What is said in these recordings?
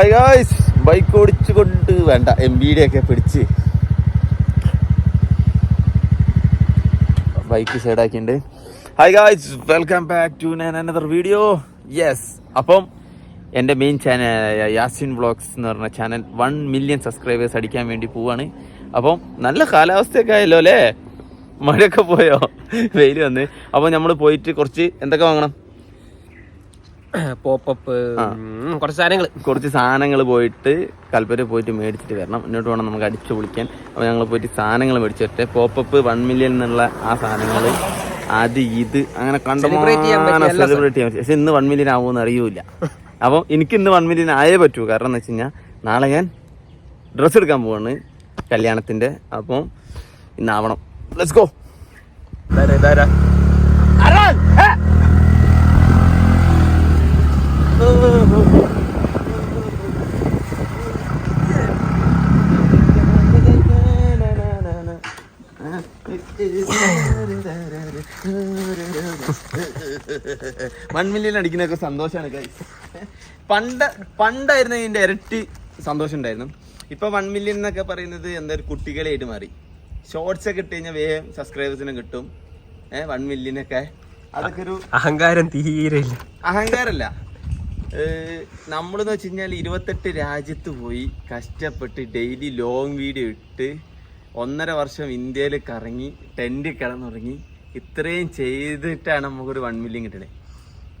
Hi bike ഓടിച്ചു കൊണ്ട് വേണ്ട എം ബി ഡി ഒക്കെ പിടിച്ച്. Bike സൈഡാക്കിയിട്ടുണ്ട് hi guys welcome back to another video yes അപ്പം എന്റെ മെയിൻ ചാനൽ യാസിൻ വ്ളോഗ്സ് എന്ന് പറഞ്ഞ ചാനൽ വൺ മില്യൺ സബ്സ്ക്രൈബേഴ്സ് അടിക്കാൻ വേണ്ടി പോവാണ്. അപ്പം നല്ല കാലാവസ്ഥയൊക്കെ ആയല്ലോ അല്ലേ? മഴയൊക്കെ പോയോ? വെയിൽ വന്ന്. അപ്പോൾ നമ്മൾ പോയിട്ട് കുറച്ച് എന്തൊക്കെ വാങ്ങണം? പോപ്പപ്പ് കുറച്ച് സാധനങ്ങൾ കുറച്ച് സാധനങ്ങൾ പോയിട്ട് കൽപ്പറ്റ പോയിട്ട് മേടിച്ചിട്ട് വരണം. എന്നിട്ട് വേണം നമുക്ക് അടിച്ചു പൊളിക്കാൻ. അപ്പോൾ ഞങ്ങൾ പോയിട്ട് സാധനങ്ങൾ മേടിച്ചിട്ട് പോപ്പപ്പ് വൺ മില്യൺ എന്നുള്ള ആ സാധനങ്ങൾ അത് ഇത് അങ്ങനെ കണ്ടമാനം സെലിബ്രേറ്റ് ചെയ്യാൻ പക്ഷെ ഇന്ന് വൺ മില്യൺ ആവുമെന്ന് അറിയൂല അപ്പം എനിക്ക് ഇന്ന് വൺ മില്യൺ ആയേ പറ്റൂ. കാരണം എന്ന് വെച്ച് കഴിഞ്ഞാൽ നാളെ ഞാൻ ഡ്രസ്സ് എടുക്കാൻ പോവാണ് കല്യാണത്തിന്റെ അപ്പം ഇന്നാവണം. ലെറ്റ്സ് ഗോ ഇതാരാ? വൺ മില്യൺ അടിക്കുന്നൊക്കെ സന്തോഷമാണ്. പണ്ട് പണ്ടായിരുന്നു ഇതിന്റെ ഇരട്ടി സന്തോഷം ഉണ്ടായിരുന്നു. ഇപ്പൊ വൺ മില്യൺ എന്നൊക്കെ പറയുന്നത് എന്താ ഒരു കുട്ടികളായിട്ട് മാറി. ഷോർട്സ് ഒക്കെ ഇട്ട് കഴിഞ്ഞാൽ വേഗം സബ്സ്ക്രൈബേഴ്സിനും കിട്ടും. ഏഹ് വൺ മില്യനൊക്കെ അതൊക്കെ ഒരു അഹങ്കാരം തീരെ അഹങ്കാരല്ല. നമ്മളെന്ന് വെച്ച് കഴിഞ്ഞാൽ ഇരുപത്തെട്ട് രാജ്യത്ത് പോയി കഷ്ടപ്പെട്ട് ഡെയിലി ലോങ് വീഡിയോ ഇട്ട് ഒന്നര വർഷം ഇന്ത്യയിൽ കറങ്ങി ടെന്റ് കിടന്നുറങ്ങി ഇത്രയും ചെയ്തിട്ടാണ് നമുക്കൊരു വൺ മില്യൺ കിട്ടണേ.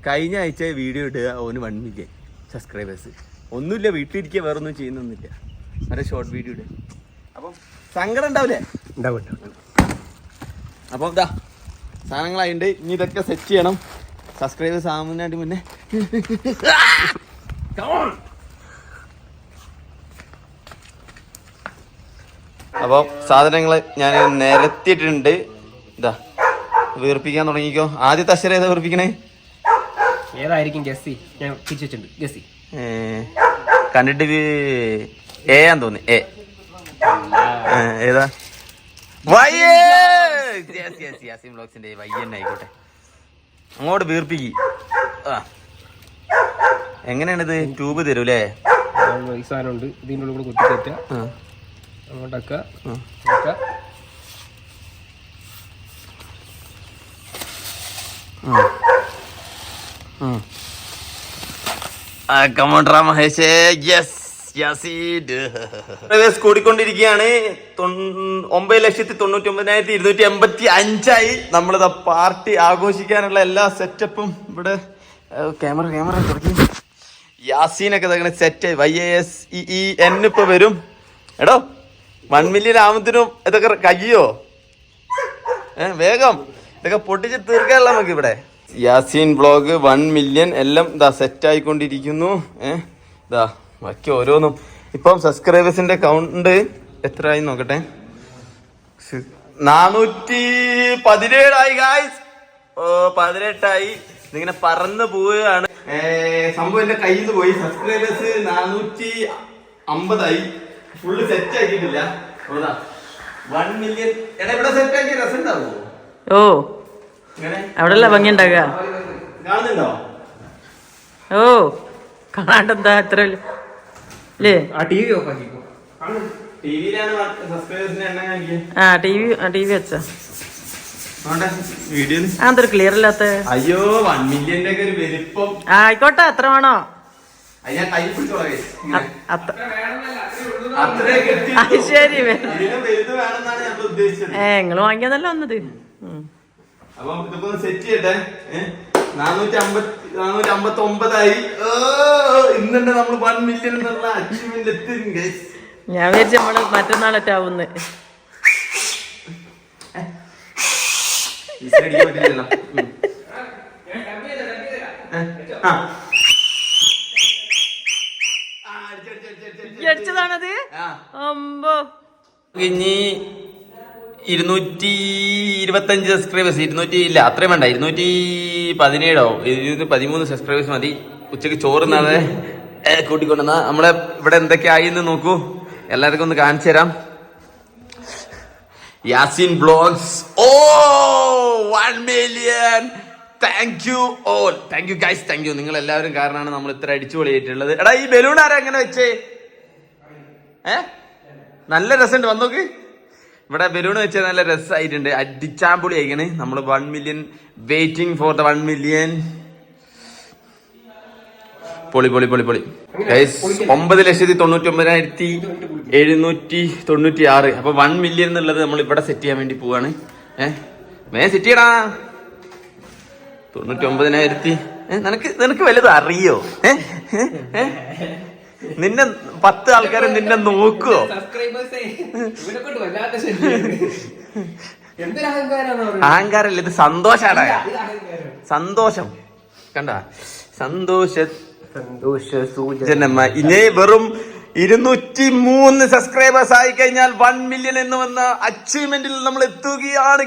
കഴിഞ്ഞ ആഴ്ച വീഡിയോ ഇടുക ഓന് വൺ മില്യൺ സബ്സ്ക്രൈബേഴ്സ് ഒന്നുമില്ല വീട്ടിലിരിക്കുക വേറെ ഒന്നും ചെയ്യുന്നൊന്നുമില്ല. വേറെ ഷോർട്ട് വീഡിയോ ഇടുക അപ്പം സങ്കടം ഉണ്ടാവില്ലേ? ഉണ്ടാവും അപ്പോൾ അപ്പം ഇതാ സാധനങ്ങളായിട്ടുണ്ട് ഇനി ഇതൊക്കെ സെറ്റ് ചെയ്യണം. സബ്സ്ക്രൈബേഴ്സ് ആവുന്നതിനായിട്ട് മുന്നേ Come on. അപ്പം സാധനങ്ങൾ ഞാൻ നിരത്തിയിട്ടുണ്ട്. ഇതാ വീർപ്പിക്കാൻ തുടങ്ങിക്കോ. ആദ്യത്തെ അക്ഷരം ഏതാ വീർപ്പിക്കണേ? ഏതായിരിക്കും ഗസ്സി ഞാൻ തിരിച്ചിട്ടുണ്ട് വെച്ചിട്ടുണ്ട്. ഗസ്സി കണ്ടിട്ട് ഇത് എ ആന്ന് തോന്നി എ ഏതാ? വയ്യേ! ബ്ലോക്സിന്റെ വയ്യന്നെ ആയിക്കോട്ടെ. അങ്ങോട്ട് വീർപ്പിക്കി. ആ. എങ്ങനെയാണിത്? ട്യൂബ് തരൂലേ? അല്ലേ ഈ സാധനം ഉണ്ട് ഇതിന്റെ ഉള്ളിൽ കൂടെ കുത്തിക്കയറ്റുക. അങ്ങോട്ടൊക്കെ ഒക്കെ മഹേഷേ യെസ് കൂടിക്കൊണ്ടിരിക്കുകയാണ്. ഒമ്പത് ലക്ഷത്തി തൊണ്ണൂറ്റി ഒമ്പതിനായിരത്തി ഇരുന്നൂറ്റി എൺപത്തി അഞ്ചായി. നമ്മളിതാ പാർട്ടി ആഘോഷിക്കാനുള്ള എല്ലാ സെറ്റപ്പും ഇവിടെ. ക്യാമറ ക്യാമറ തുടങ്ങി യാസീനൊക്കെ ഇതങ്ങനെ set Y A S E N ഇപ്പൊ വരും. എടോ വൺ മില്യൺ ആവുന്നതിനും ഇതൊക്കെ കഴിയോ? ഏ വേഗം. ഇതൊക്കെ പൊട്ടിച്ച് തീർക്കാനുള്ള നമുക്ക് ഇവിടെ. യാസീൻ ബ്ലോഗ് വൺ മില്യൺ എല്ലാം ഇതാ സെറ്റ് ആയിക്കൊണ്ടിരിക്കുന്നു. ഏ ഇതാ ബാക്കി ഓരോന്നും. ഇപ്പം സബ്സ്ക്രൈബേഴ്സിന്റെ കൗണ്ട് എത്ര ആയി നോക്കട്ടെ. നാനൂറ്റി പതിനേഴായി ഗായ്സ് പതിനെട്ടായി. ഇതിങ്ങനെ പറന്ന് പോവുകയാണ്. സംഭവം എന്റെ കയ്യിൽ നിന്ന് പോയി. സബ്സ്ക്രൈബേഴ്സ് നാനൂറ്റി അമ്പതായി. ഫുള്ള് സെറ്റ് ആക്കിയിട്ടില്ല. വൺ മില്യൺ എടാ ഇവിടെ സെറ്റ് ആക്കിയ രസം ഉണ്ടാവുമോ ഓ. അവിടെ അവിടെല്ല ഭംഗി ഉണ്ടാക്കുക കാണുന്നുണ്ടോ? ഓ. കാണാണ്ടെന്താ എത്ര വല്യ- അല്ലേ ആ ടി വി ഓഫ് ആക്കിക്കോ. ടിവിയിലാണ് സബ്സ്ക്രൈബേഴ്സിന്റെ എണ്ണം കാണിക്കുക ആ ടി വി ടി വി വെച്ചാ. അതൊരു ക്ലിയർ ഇല്ലാത്ത അയ്യോ വൺ മില്യന്റെ ഒക്കെ ഒരു വലിപ്പം. ആയിക്കോട്ടെ അത്ര വേണോ ശരി ഏ നിങ്ങൾ വാങ്ങിയതല്ല വന്നത്. സെറ്റ് ചെയ്യട്ടെ. നാനൂറ്റി അമ്പത്തി നാനൂറ്റി അമ്പത്തി ഒമ്പതായി ഇന്നുണ്ട് നമ്മൾ വൺ മില്യൺ എന്നുള്ള അച്ചീവ്മെന്റ് എത്തി ഗൈസ് ഞാൻ വിചാരിച്ചു നമ്മൾ മറ്റന്നാളറ്റാവുന്ന് ഈസിലടിക്കാൻ പറ്റില്ലല്ലോ ഉം. ഏ, ആ. ആ, അടിച്ച്, അടിച്ച്, അടിച്ച്, അടിച്ച്, അടിച്ചതാണത്. അമ്പോ. ഇനി ഇരുന്നൂറ്റി ഇരുപത്തഞ്ച് സബ്സ്ക്രൈബേഴ്സ് ഇരുന്നൂറ്റി ഇല്ല അത്രയും വേണ്ട ഇരുന്നൂറ്റി പതിനേഴോ ഇരുന്നൂറ്റി പതിമൂന്ന് സബ്സ്ക്രൈബേഴ്സ് മതി. ഉച്ചയ്ക്ക് ചോറുന്നാതെ കൂട്ടിക്കൊണ്ടുവന്ന. നമ്മളെ ഇവിടെ എന്തൊക്കെ എന്ന് നോക്കൂ. എല്ലാവർക്കും ഒന്ന് കാണിച്ചു തരാം. Yasin blogs oh one million thank you all thank you guys thank you നിങ്ങൾ എല്ലാവരും കാരണമാണ് നമ്മൾ ഇത്ര അടിച്ചു പൊളിയായിട്ടുള്ളത് എടാ ഈ ബലൂൺ ആരാ എങ്ങനെ വെച്ചേ? ഏ? നല്ല രസമുണ്ട്. വന്നോക്ക് ഇവിടെ ബലൂൺ വെച്ച നല്ല രസമായിട്ടുണ്ട്. അടിച്ചാൻ പൊളി ആയിക്കണ് നമ്മൾ one million waiting for the one million പൊളി പൊളി പൊളി പൊളി. ഒമ്പത് ലക്ഷത്തി തൊണ്ണൂറ്റി ഒമ്പതിനായിരത്തി എഴുന്നൂറ്റി തൊണ്ണൂറ്റി ആറ് അപ്പൊ വൺ മില്യൺ എന്നുള്ളത് നമ്മൾ ഇവിടെ സെറ്റ് ചെയ്യാൻ വേണ്ടി പോവാണ്. ഏഹ് മേ സെറ്റ് ചെയ്യടാ. തൊണ്ണൂറ്റി ഒമ്പതിനായിരത്തി നിനക്ക് നിനക്ക് വലുത് അറിയോ? ഏ? ഏ? ഏ? നിന്നെ പത്ത് ആൾക്കാരെ നിന്നെ നോക്കുവോ? അഹങ്കാരല്ല ഇത് സന്തോഷാടാ. സന്തോഷം. കണ്ട? സന്തോഷ സന്തോഷ സൂചന ജനമ ഇനി വെറും ഇരുന്നൂറ്റി മൂന്ന് സബ്സ്ക്രൈബേഴ്സ് ആയി കഴിഞ്ഞാൽ വൺ മില്യൺ എന്ന് വന്ന അച്ചീവ്മെന്റിൽ നമ്മൾ എത്തുകയാണ്.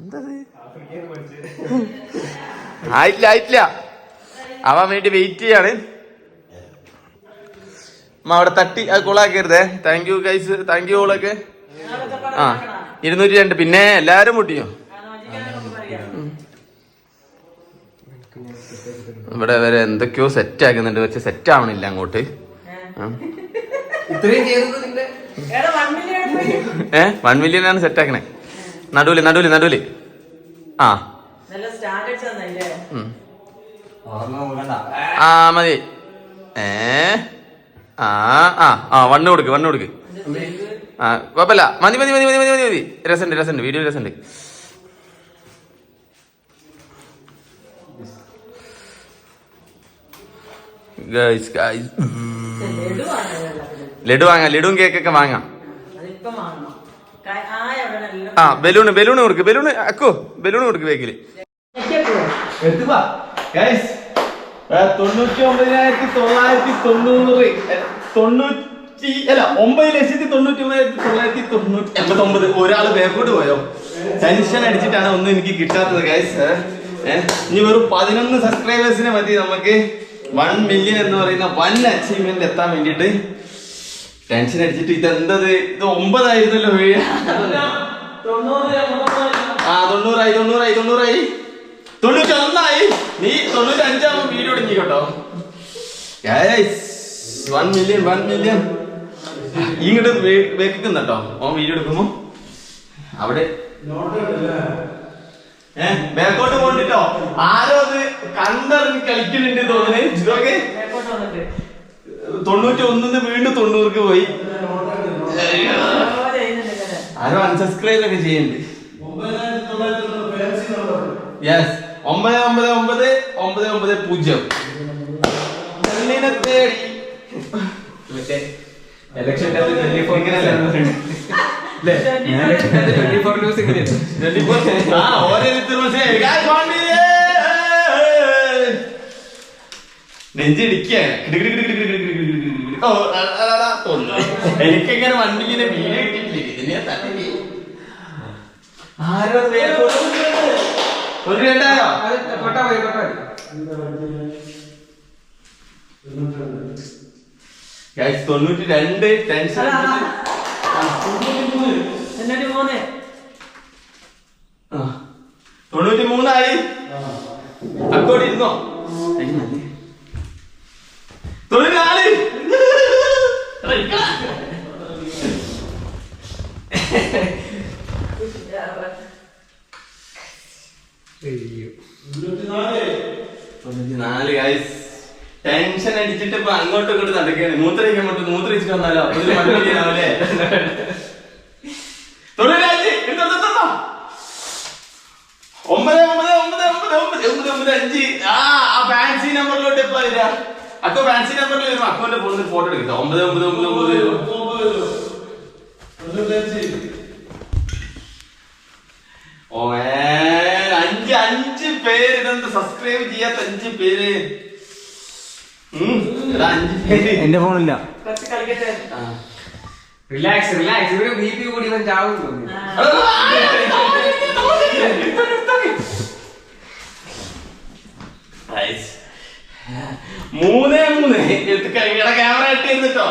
എന്തത്? ആയിട്ടില്ല ആയിട്ടില്ല. ആവാൻ വേണ്ടി വെയിറ്റ് ചെയ്യാണ്. അവിടെ തട്ടി അത് കൊളാക്കരുതേ. Thank you guys thank you ഓളൊക്കെ ആ ഇരുന്നൂറ്റി രണ്ട്. പിന്നെ എല്ലാരും മുട്ടിയോ? ഇവിടെ വരെ എന്തൊക്കെയോ സെറ്റ് ആക്കുന്നുണ്ട്. പക്ഷെ സെറ്റ് ആവണില്ല അങ്ങോട്ട്. ഏ? വൺ മില്യൺ ആണ് സെറ്റ് ആക്കണേ. നടുവിൽ നടുവിൽ നടുവിൽ. ആ. ആ മതി. ഏ? ആ ആ ആ വണ്ണ് കൊടുക്ക് വണ്ണ് കൊടുക്ക്. ആ കുഴപ്പമില്ല. മതി മതി മതി മതി മതി മതി. മതി രസമുണ്ട് രസമുണ്ട്. വീഡിയോ രസമുണ്ട്. ഗൈസ് ഗൈസ് ലഡു വാങ്ങാം. ലഡുവും കേക്കൊക്കെ വാങ്ങാം. ആ ബലൂണ് ബലൂണ് കൊടുക്ക്. ബലൂണ് അക്കോ ബലൂണ് കൊടുക്ക് ബേക്കിൽ തൊണ്ണൂറ്റി ഒമ്പതിനായിരത്തി തൊള്ളായിരത്തി തൊണ്ണൂറ് തൊണ്ണൂറ്റി അല്ല ഒമ്പത് ലക്ഷത്തി തൊണ്ണൂറ്റി ഒമ്പതിനായിരത്തി തൊള്ളായിരത്തി തൊണ്ണൂറ്റി എൺപത്തി ഒമ്പത് ഒരാൾ ബാക്കോട്ട് പോയോ? ടെൻഷൻ അടിച്ചിട്ടാണ് ഒന്നും എനിക്ക് കിട്ടാത്തത് ഗൈസ് ഇനി വെറും പതിനൊന്ന് സബ്സ്ക്രൈബേഴ്സിനെ മതി നമുക്ക്. വൺ മില്യൺ എന്ന് പറയുന്ന വൺ അച്ചീവ്മെന്റ് എത്താൻ വേണ്ടിയിട്ട് ടെൻഷൻ അടിച്ചിട്ട് ഇതെന്തത്? ഇത് ഒമ്പതായിരുന്നല്ലോ ആ തൊണ്ണൂറായി തൊണ്ണൂറായി തൊണ്ണൂറായി. തൊണ്ണൂറ്റി ഒന്നായി നീ തൊണ്ണൂറ്റി അഞ്ചാവുമ്പോ വീഡിയോ ഇടുങ്ങി കേട്ടോ വൺ മില്യൺ വൺ മില്യൺ ഇങ്ങോട്ട് വേക്കുന്നുണ്ടോ ഓൻ വീഡിയോ എടുക്കുമ്പോ? അവിടെ. ഏ ബാക്കോട്ട് പോണ്ടിട്ടോ ആരോ അത് കണ്ടറിഞ്ഞ് കളിക്കുന്നുണ്ട് തോന്നുന്നു. ഇതൊക്കെ തൊണ്ണൂറ്റി ഒന്നിന്ന് വീണ്ടും തൊണ്ണൂറ്ക്ക് പോയി. ആരോ അൺസബ്സ്ക്രൈബ് ഒക്കെ ചെയ്യണ്ട് യെസ് ഒമ്പത് ഒമ്പത് ഒമ്പത് ഒമ്പത് ഒമ്പത് പൂജ്യം. പെണ്ണിനെ തേടി മറ്റേ election എനിക്കിങ്ങനെ വണ്ടിയിലെ വീട് കിട്ടിയിട്ടില്ല ഇതിനെ തന്നെ തൊണ്ണൂറ്റി രണ്ട് ടെൻഷൻ തൊണ്ണൂറ്റി മൂന്ന് തൊണ്ണൂറ്റി മൂന്നായി അക്കോടി ഇരുന്നോ തൊണ്ണൂറ്റി നാല് ടെൻഷൻ അടിച്ചിട്ട് ഇപ്പൊ അങ്ങോട്ടും ഇങ്ങോട്ട് നടക്കുകയാണ്. മൂത്രയ്ക്ക് അങ്ങോട്ട് മൂത്രയിച്ചിട്ട് വന്നാലോ? അതിൽ മണ്ണില്ലേ ഒമ്പത് ഒമ്പത് ഒമ്പത് ഒമ്പത് ഒമ്പത് ഒമ്പത് ഒമ്പത് അഞ്ച് ആ ആ ഫാൻസി നമ്പറിലോട്ട് എപ്പോ വരിക അക്കോ ഫാൻസി നമ്പറിൽ വരുമ്പോ അക്കോന്റെ ഫോണിൽ ഫോട്ടോ എടുക്കാം ഒമ്പത് ഒമ്പത് ഒമ്പത് ഒമ്പത് ഓ അഞ്ച് അഞ്ച് പേര് ഇതെന്ത് സബ്സ്ക്രൈബ് ചെയ്യാത്ത അഞ്ച് പേര് എന്റെ ഫോണില്ല കുറച്ച് കളിക്കട്ടെ ആ. റിലാക്സ് റിലാക്സ് ഇവിടെ ബി പി കൂടി ഇവൻ ചാവും തോന്നി മൂന്നേ മൂന്ന് ക്യാമറ ഇട്ടിരുന്നിട്ടോ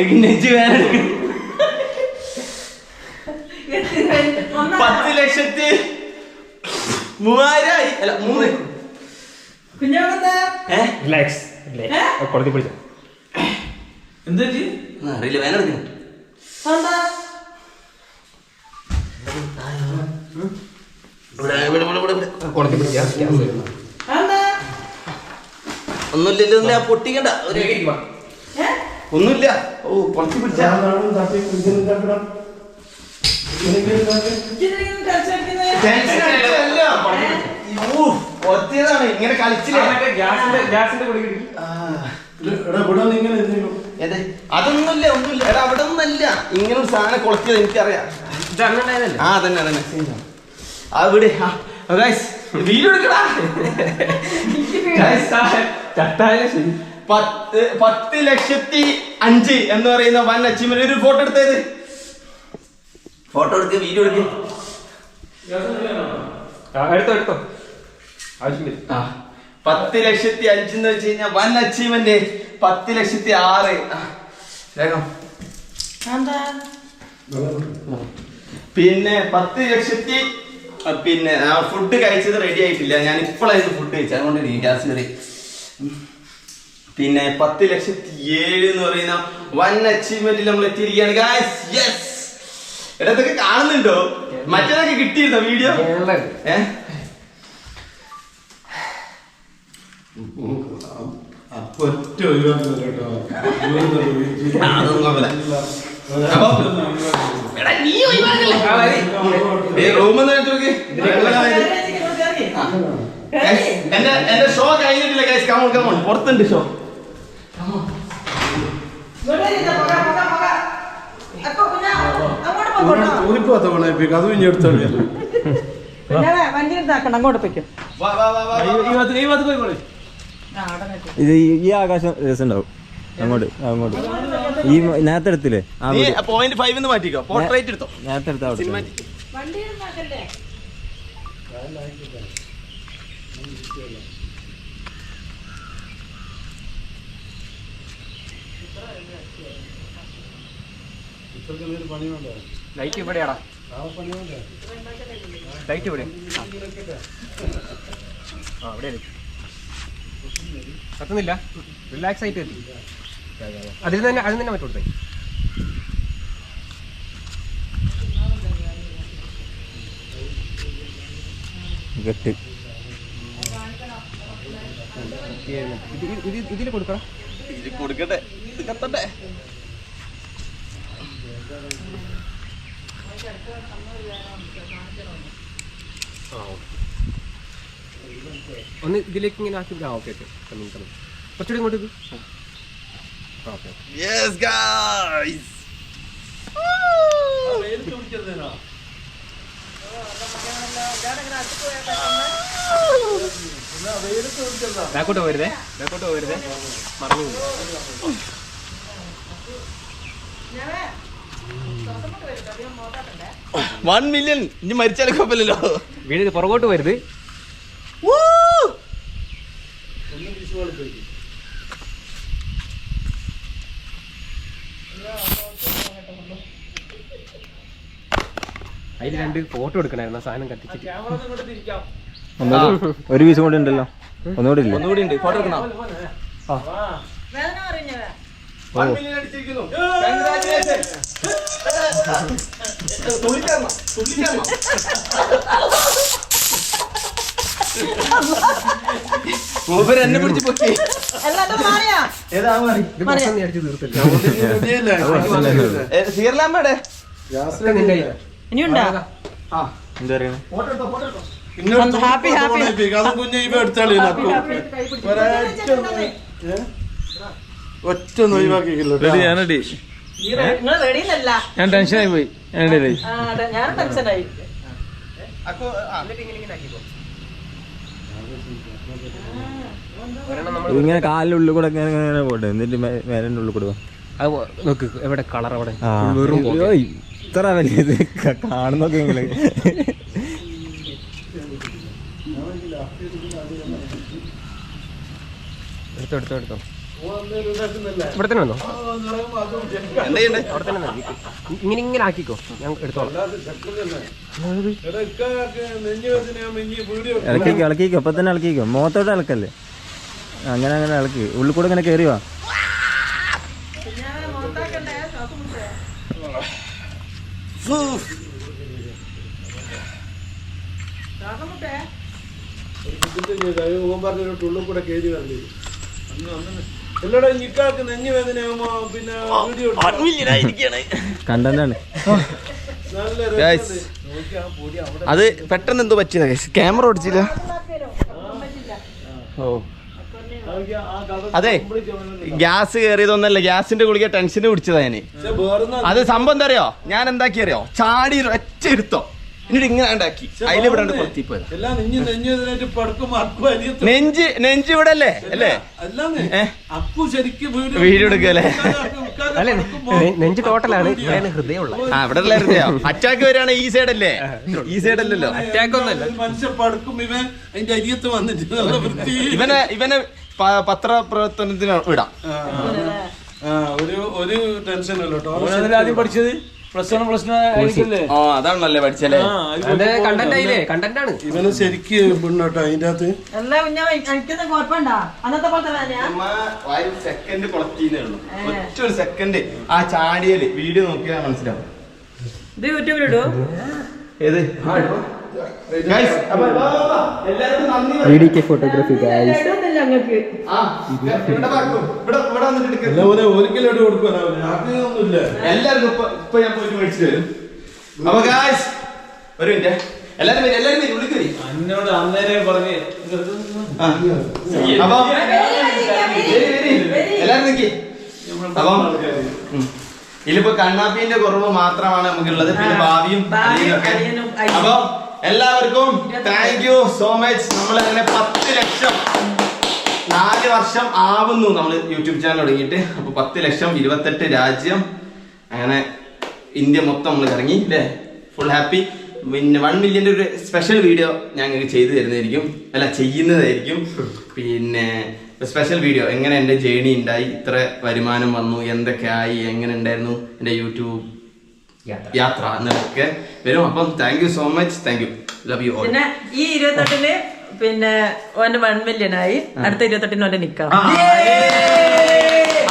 എനിക്ക് നെഞ്ച് വേദന പത്ത് ലക്ഷത്തി മൂവായിരമായി അല്ല മൂന്ന്. റിലാക്സ് കൊടുത്തി പിടിച്ചു എന്താ അറിയില്ല. വേന കൊടുത്തി പിടിച്ചാ ഒന്നുമില്ലല്ലോ ഒന്നുമില്ല പൊട്ടിക്കണ്ട. ഒരു ഒന്നുമില്ല. ഓ കുറച്ച് പിടിച്ചാ. ഒത്തിയതാണ് ഇങ്ങനെ കളിച്ചില്ലേ? അതൊന്നുമില്ല ഒന്നുമില്ല. എടാ അവിടെ ഒന്നല്ല ഇങ്ങനെ ഒരു സാധനം കൊളത്തിയത് എനിക്കറിയാം. ആ തന്നെ തന്നെ ഗൈസ് വീഡിയോ എടുക്കടാ. ചട്ടായാലും ശരി. പത്ത് പത്ത് ലക്ഷത്തി അഞ്ച് എന്ന് പറയുന്ന വൻ അച്ചീവ്മെന്റ് ഒരു ഫോട്ടോ എടുത്തേത്. ഫോട്ടോ എടുക്കുക വീഡിയോ എടുക്കുക ആ, എടുത്തോ എടുത്തോ. ആവശ്യമില്ല. ആ പത്ത് ലക്ഷത്തി അഞ്ച് എന്ന് വെച്ച് കഴിഞ്ഞാൽ വൻ അച്ചീവ്മെന്റ് പത്ത് ലക്ഷത്തി ആറ്. വേഗം. പിന്നെ പത്ത് ലക്ഷത്തി പിന്നെ ഫുഡ് കഴിച്ചത് റെഡി ആയിട്ടില്ല. ഞാൻ ഇപ്പോഴായിരുന്നു ഫുഡ് കഴിച്ചത്. അതുകൊണ്ട് ഗ്യാസ് കയറി. പിന്നെ പത്ത് ലക്ഷത്തി ഏഴ് എന്ന് പറയുന്ന വൻ അച്ചീവ്മെന്റിൽ നമ്മൾ എത്തിയിരിക്കുകയാണ്. ഗായ്സ് യെസ് എടാ ഇതൊക്കെ കാണുന്നുണ്ടോ? മറ്റേതൊക്കെ കിട്ടിയിരുന്നോ വീഡിയോ എന്റെ ഷോ കഴിഞ്ഞിട്ടില്ല guys come on come on പുറത്തുണ്ട് ഷോ അത് ഇനി എടുത്തോളൂ വണ്ടി എടുത്താക്കണം അങ്ങോട്ട് പൊയ്ക്കും വാ വാ വാ വാ ഇത് ഈ- ആകാശം രസമുണ്ടാവും. അങ്ങോട്ട് അങ്ങോട്ട്. ഈ നേരത്തെ എടുത്തില്ലേ. Point five മാറ്റിക്കോ. പോർട്രേറ്റ് എടുത്തോ. നേരത്തെ എടുത്ത അവിടെ സിനിമാറ്റിക് വണ്ടി എടുത്താക്കല്ലേ ലൈറ്റ് ഇവിടെയാടാ. ലൈറ്റ് ഇവിടെ. ആ. ഇവിടെ കത്തുന്നില്ല? റിലാക്സ് ആയിട്ട് എത്തി അതിൽ തന്നെ അതിൽ തന്നെ ഇത് ഇത് ഇതിൽ കൊടുക്കണം. ഇത് കൊടുക്കട്ടെ. കത്തട്ടെ ഒന്ന് ഇതിലേക്ക് ഇങ്ങനെ ആക്കി ആ ഓക്കെ ഓക്കെ കമ്മിങ് കമ്മിങ് കുറച്ചുകൂടി ഇങ്ങോട്ട് ഓക്കെ യെസ് ഗായ്സ് ബാക്കോട്ട് പോരുതേ ബാക്കോട്ട് പോരുതേ മറന്നു. വൺ മില്യൺ ഇനി മരിച്ചാലും കുഴപ്പമില്ലല്ലോ. വീട് പുറകോട്ട് വരുത് അതിൽ രണ്ട് ഫോട്ടോ എടുക്കണായിരുന്നു. ആ സാധനം കത്തിച്ചിട്ട്. ഒരു പീസ് കൂടി ഉണ്ടല്ലോ. ഒന്നുകൂടി ഇല്ല? ഒന്നുകൂടി ഉണ്ട്. ഫോട്ടോ എടുക്കണോ? വേദന തുള്ളിച്ചേർന്നോ? എന്നെ പിടിച്ച് പൊക്കി കയ്യിലാ. ഇനിയുണ്ടാ? ആ. എന്താ എടുത്തോ ഹാപ്പി ഹാപ്പി. കുഞ്ഞ് ഇപ്പൊ എടുത്താളി ഒറ്റ ഒന്ന് ഒഴിവാക്കിക്കില്ല റെഡി ഞാൻ റെഡി ഞാൻ ടെൻഷനായി പോയി. ഞാൻ ടെൻഷനായി. കാലിന്റെ ഉള്ളിൽ കൂടെ ഇങ്ങനെ ഇങ്ങനെ പോട്ടെ. എന്നിട്ട് മേലിന്റെ മേലിന്റെ ഉള്ളിൽ കൂടെ. അത് നോക്ക് എവിടെ കളർ അവിടെ വെറും ഇത്ര വലിയത് കാണുന്നൊക്കെ ഇങ്ങനെ എടുത്തോ എടുത്തോ എടുത്തോ. ഇവിടെ തന്നെ വന്നോ? ഇങ്ങനെ ഇങ്ങനെ ആക്കിക്കോ. ഞാൻ എടുത്തോളാം. ഇളക്കിക്കോ ഇളക്കിക്കോ ഇപ്പൊ തന്നെ ഇളക്കിക്കോ മുഖത്തോട്ട് ഇളക്കല്ലേ? അങ്ങനെ അങ്ങനെ ഇളക്കി. ഉള്ളിൽ കൂടെ ഇങ്ങനെ കയറി വാ. ഉള്ളിൽ കൂടെ കയറി വന്നു നിക്കാക്ക് നെഞ്ഞു വേദനയാകുമ്പോ പിന്നെ വീഡിയോ കണ്ടന്റാണ് അത് പെട്ടെന്ന് എന്തോ പറ്റിയതാ ക്യാമറ ഓടിച്ചില്ല? ഓ. അതെ ഗ്യാസ് കയറിയതൊന്നല്ല ഗ്യാസിന്റെ ഗുളിക ടെൻഷന് പിടിച്ചതാ ഞാൻ. വേറെ അത് സംഭവം എന്താ അറിയോ? ഞാൻ എന്താക്കി അറിയോ ചാടി ഒറ്റ എടുത്തോ എന്നിട്ട് ഇങ്ങനെ ഉണ്ടാക്കി അതിൽ ഇവിടെ പടക്കും അക്കു നെഞ്ച് നെഞ്ച് ഇവിടെ അല്ലേ? അല്ലേ വീടെടുക്കല്ലേ അല്ലെ? എടുക്കല്ലേ? അല്ലേ നെഞ്ച് ടോട്ടലാണ് ഇവിടെയാണ് ഹൃദയമുള്ള ആ ഇവിടെ അറ്റാക്ക് വരികയാണ് ഈ സൈഡ് അല്ലേ? ഈ സൈഡ് അല്ലല്ലോ. അറ്റാക്ക് ഒന്നല്ല മനുഷ്യ പടക്കും ഇവൻ അതിന്റെ അരിയത്ത് വന്നിട്ട് ഇവനെ ഇവനെ പത്രപ്രവർത്തനത്തിന് വിടാം. ഒരു ഒരു ടെൻഷൻ കേട്ടോ. ആദ്യം പഠിച്ചത്? പ്ലസ് വൺ പ്ലസ് ടു അതാണല്ലേ പഠിച്ചല്ലേ? കണ്ടന്റ് ആയില്ലേ? കണ്ടന്റ് ആണ്. ഇവന് ശരിക്ക് പെണ്ണോട്ടോ അതിന്റെ അകത്ത്. സെക്കൻഡ് കൊളക്റ്റീന്നേ ഉള്ളൂ ഒറ്റ ഒരു സെക്കൻഡ് ആ ചാടിയൽ. വീഡിയോ നോക്കിയാൽ മനസ്സിലാവും. ഇത് യൂട്യൂബിലിടൂ? ഏത്? Guys, ഡി കെ ഫോട്ടോഗ്രാഫി എല്ലാവർക്കും ഇപ്പൊ ഞാൻ പോയിട്ട് മേടിച്ചു തരും അപ്പൊ ഗായ്സ് ഒരു മിനിറ്റ് എല്ലാരും വരും എല്ലാരും വരും ഉള്ളിൽ വരും അന്നേരെ പറഞ്ഞ് ആ. അപ്പൊ വരി, വരി. എല്ലാരും നിക്കി. അപ്പം ഉം. ഇതിലിപ്പോ കണ്ണാപ്പിന്റെ കുറവ് മാത്രമാണ് നമുക്കുള്ളത്. പിന്നെ ഭാവിയും. അപ്പൊ എല്ലാവർക്കും താങ്ക് യു സോ മച്ച് നമ്മൾ അങ്ങനെ പത്ത് ലക്ഷം നാല് വർഷം ആവുന്നു നമ്മൾ യൂട്യൂബ് ചാനൽ തുടങ്ങിയിട്ട്. അപ്പൊ പത്ത് ലക്ഷം ഇരുപത്തെട്ട് രാജ്യം. അങ്ങനെ ഇന്ത്യ മൊത്തം നമ്മൾ ഇറങ്ങി അല്ലേ ഫുൾ ഹാപ്പി പിന്നെ വൺ മില്യന്റെ ഒരു സ്പെഷ്യൽ വീഡിയോ ഞാൻ ഞങ്ങൾക്ക് ചെയ്തു തരുന്നതായിരിക്കും. അല്ല ചെയ്യുന്നതായിരിക്കും. പിന്നെ സ്പെഷ്യൽ വീഡിയോ എങ്ങനെ എന്റെ ജേണി ഉണ്ടായി? ഇത്ര വരുമാനം വന്നു. എന്തൊക്കെ ആയി? എങ്ങനെ ഉണ്ടായിരുന്നു എന്റെ യൂട്യൂബ് യാത്ര. എന്നൊക്കെ വരും. അപ്പം thank you so much thank you love you പിന്നെ ഈ ഇരുപത്തെട്ടിന് പിന്നെ ഓന്റെ വൺ മില്യൺ ആയി. അടുത്ത ഇരുപത്തെട്ടിന് ഓന്റെ നിക്കാം.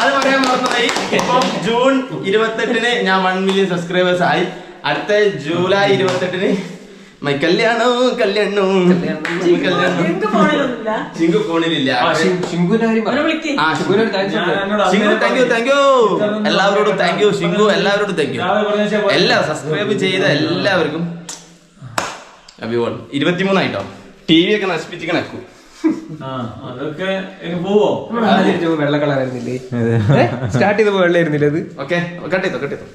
അത് പറയാൻ മറന്നതായി ഇപ്പം ജൂൺ ഇരുപത്തെട്ടിന് ഞാൻ വൺ മില്യൺ സബ്സ്ക്രൈബേഴ്സ് ആയി. അടുത്ത ജൂലൈ ഇരുപത്തെട്ടിന് മൈ കല്യാണോ കല്യാണോ? Chinku ഫോണിലില്ല. Shinku thank you thank you എല്ലാവരോടും താങ്ക് യു ശിങ്കു എല്ലാവരോടും താങ്ക് യു എല്ലാ സബ്സ്ക്രൈബ് ചെയ്ത എല്ലാവർക്കും. അഭിവോൾ ഇരുപത്തിമൂന്നായിട്ടോ? ടി വി ഒക്കെ നശിപ്പിച്ചിക്കണക്കു ആ അതൊക്കെ പോവോ? വെള്ള കളറായിരുന്നില്ലേ സ്റ്റാർട്ട് ചെയ്തപ്പോ വെള്ളമായിരുന്നില്ലേ അത്? ഓക്കെ കട്ട് ചെയ്തോ കട്ട് ചെയ്തോ.